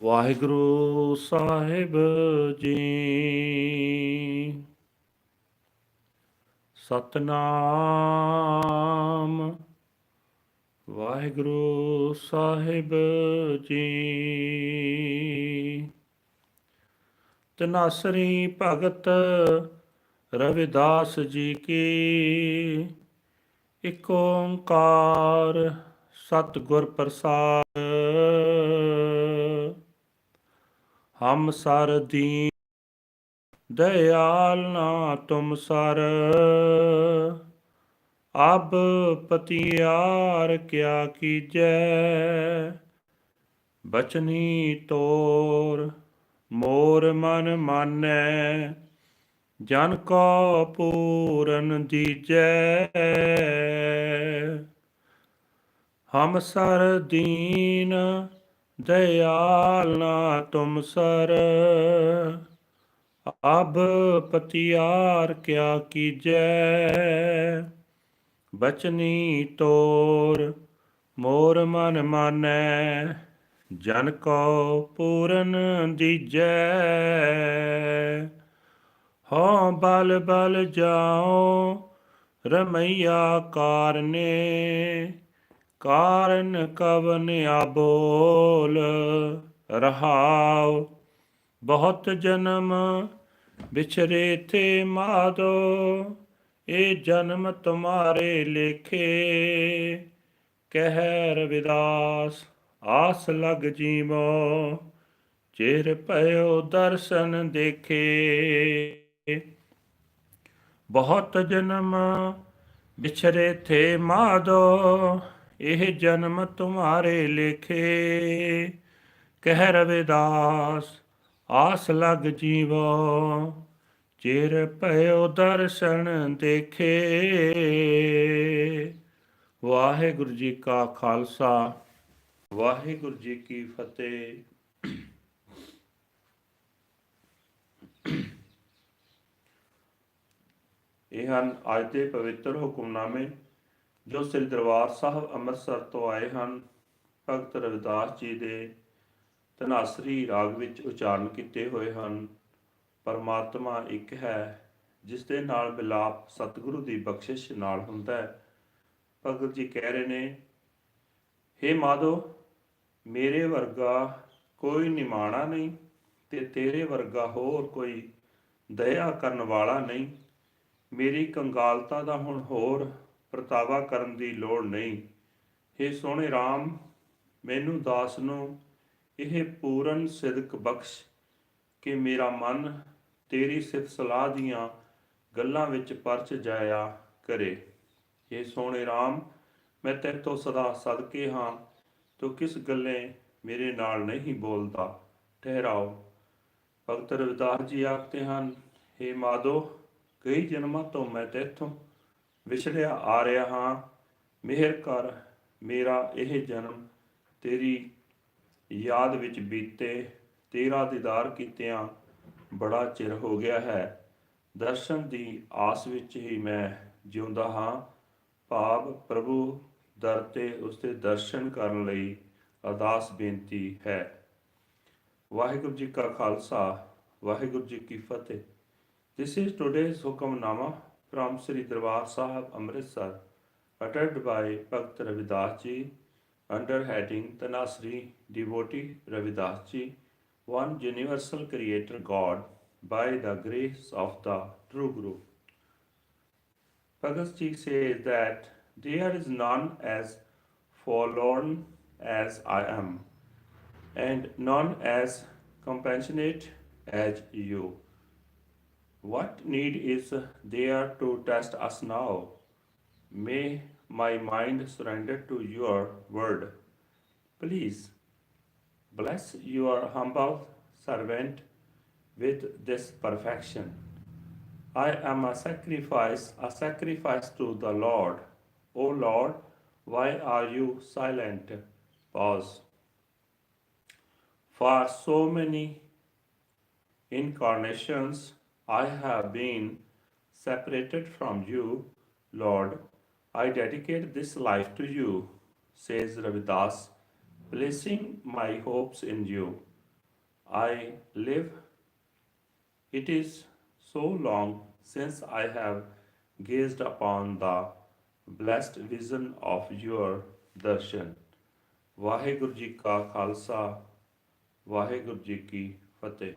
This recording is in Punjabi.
ਵਾਹਿਗੁਰੂ ਸਾਹਿਬ ਜੀ। ਸਤਨਾਮ ਵਾਹਿਗੁਰੂ ਸਾਹਿਬ ਜੀ। ਤਨਾਸਰੀ ਭਗਤ ਰਵਿਦਾਸ ਜੀ ਕੀ ਇਕ ਓੰਕਾਰ ਸਤਿਗੁਰ ਪ੍ਰਸਾਦ ਹਮ ਸਰ ਦੀਨ, ਦਇਆਲ ਨਾ ਤੁਮ ਸਰ। ਅਬ ਪਤਿਆਰ ਕਿਆ ਕੀਜੈ, ਬਚਨੀ ਤੋਰ ਮੋਰ ਮਨ ਮਾਨੈ। ਜਨ ਕੋ ਪੂਰਨ ਦੀਜੈ, ਹਮ ਸਰ ਦੀਨ ਦਇਆਲ ਨਾ ਤੁਮ ਸਰ। ਅਬ ਪਤਿਆਰ ਕਿਆ ਕੀਜੈ। ਬਚਨੀ ਤੋਰ, ਮੋਰ ਮਨ ਮਾਨੈ। ਜਨ ਕੋ ਪੂਰਨ ਦੀਜੈ। ਹਉ ਬਲ ਬਲ ਜਾਉ, ਰਮਈਆ ਕਾਰਨੇ। ਕਾਰਨ ਕਵਨ ਆਬੋਲ? ਰਹਾਉ, ਬਹੁਤ ਜਨਮ ਵਿਛਰੇ ਥੇ ਮਾਦੋ ਇਹ ਜਨਮ ਤੁਮਾਰੇ ਲੇਖੇ। ਕਹਿ ਰਵਿਦਾਸ ਆਸ ਲਗ ਜੀਵੋ, ਚਿਰ ਭਇਓ ਦਰਸ਼ਨ ਦੇਖੇ। ਬਹੁਤ ਜਨਮ ਵਿਛਰੇ ਥੇ ਮਾਦੋ ਇਹ ਜਨਮ ਤੁਮਾਰੇ ਲੇਖੇ। ਕਹਿ ਰਵਿਦਾਸ, ਆਸ ਲਗ ਜੀਵੋ। ਚਿਰ ਭਇਓ ਦਰਸ਼ਨ ਦੇਖੇ। ਵਾਹਿਗੁਰੂ ਜੀ ਕਾ ਖਾਲਸਾ, ਵਾਹਿਗੁਰੂ ਜੀ ਕੀ ਫਤਿਹ। ਇਹ ਹਨ ਅੱਜ ਦੇ ਪਵਿੱਤਰ ਹੁਕਮਨਾਮੇ। ਜੋ ਸ੍ਰੀ ਦਰਬਾਰ ਸਾਹਿਬ ਅੰਮ੍ਰਿਤਸਰ ਤੋਂ ਆਏ ਹਨ, ਭਗਤ ਰਵਿਦਾਸ ਜੀ ਦੇ ਧਨਾਸਰੀ ਰਾਗ ਵਿੱਚ ਉਚਾਰਨ ਕੀਤੇ ਹੋਏ ਹਨ। ਪਰਮਾਤਮਾ ਇੱਕ ਹੈ, ਜਿਸ ਦੇ ਨਾਲ ਮਿਲਾਪ ਸਤਿਗੁਰੂ ਦੀ ਬਖਸ਼ਿਸ਼ ਨਾਲ ਹੁੰਦਾ ਹੈ। ਭਗਤ ਜੀ ਕਹਿ ਰਹੇ ਨੇ हे ਮਾਧੋ, ਮੇਰੇ ਵਰਗਾ ਕੋਈ ਨਿਮਾਣਾ ਨਹੀਂ ਤੇ ਤੇਰੇ ਵਰਗਾ ਹੋਰ ਕੋਈ ਦਇਆ ਕਰਨ ਵਾਲਾ ਨਹੀਂ। ਮੇਰੀ ਕੰਗਾਲਤਾ ਦਾ ਹੁਣ ਹੋਰ ਪ੍ਰਤਾਵਾ ਕਰਨ ਦੀ ਲੋੜ ਨਹੀਂ। हे ਸੋਹਣੇ RAM ਮੈਨੂੰ ਦਾਸ ਨੂੰ ਇਹ ਪੂਰਨ ਸਿਦਕ ਬਖਸ਼ ਕਿ ਮੇਰਾ ਮਨ ਤੇਰੀ ਸਿਫਤ ਸਲਾਹ ਦੀਆਂ ਗੱਲਾਂ ਵਿੱਚ ਪਰਚ ਜਾਇਆ ਕਰੇ। ਇਹ ਸੋਹਣੇ RAM ਮੈਂ ਤੇਰੇ ਤੋਂ ਸਦਾ ਸਦਕੇ ਹਾਂ, ਤੂੰ ਕਿਸ ਗੱਲੇ ਮੇਰੇ ਨਾਲ ਨਹੀਂ ਬੋਲਦਾ। ਠਹਿਰਾਓ। ਭਗਤ ਰਵਿਦਾਸ ਜੀ ਆਖਦੇ ਹਨ हे ਮਾਧੋ, ਕਈ ਜਨਮਾਂ ਤੋਂ ਮੈਂ ਤੇਥੋਂ ਵਿਛੜਿਆ ਆ ਰਿਹਾ ਹਾਂ। ਮਿਹਰ ਕਰ ਮੇਰਾ ਇਹ ਜਨਮ ਤੇਰੀ ਯਾਦ ਵਿੱਚ ਬੀਤੇ ਤੇਰਾ ਦੀਦਾਰ ਕੀਤਿਆਂ ਬੜਾ ਚਿਰ ਹੋ ਗਿਆ ਹੈ। ਦਰਸ਼ਨ ਦੀ ਆਸ ਵਿੱਚ ਹੀ ਮੈਂ ਜਿਉਂਦਾ ਹਾਂ। ਭਾਵ ਪ੍ਰਭੂ ਦਰ ਤੇ ਉਸਦੇ ਦਰਸ਼ਨ ਕਰਨ ਲਈ ਅਰਦਾਸ ਬੇਨਤੀ ਹੈ। ਵਾਹਿਗੁਰੂ ਜੀ ਕਾ ਖਾਲਸਾ, ਵਾਹਿਗੁਰੂ ਜੀ ਕੀ ਫਤਿਹ। This is today's Hukamnama from Sri Darbar Sahib Amritsar uttered by Bhakt Ravidas Ji under heading Tanasri Devotee Ravidas Ji, one universal creator God by the grace of the true Guru. Bhagat Ji says that there is none as forlorn as I am, and none as compassionate as you. What need is there to test us now? May my mind surrender to your word. Please bless your humble servant with this perfection. I am a sacrifice, a sacrifice to the Lord. O Lord, why are you silent? Pause. For so many incarnations I have been separated from you, Lord. I dedicate this life to you, says Ravidas, placing my hopes in you. I live. It is so long since I have gazed upon the blessed vision of your darshan. Waheguru ji ਕਾ ਖਾਲਸਾ ਵਾਹਿਗੁਰੂ ਜੀ ਕੀ ਫਤਿਹ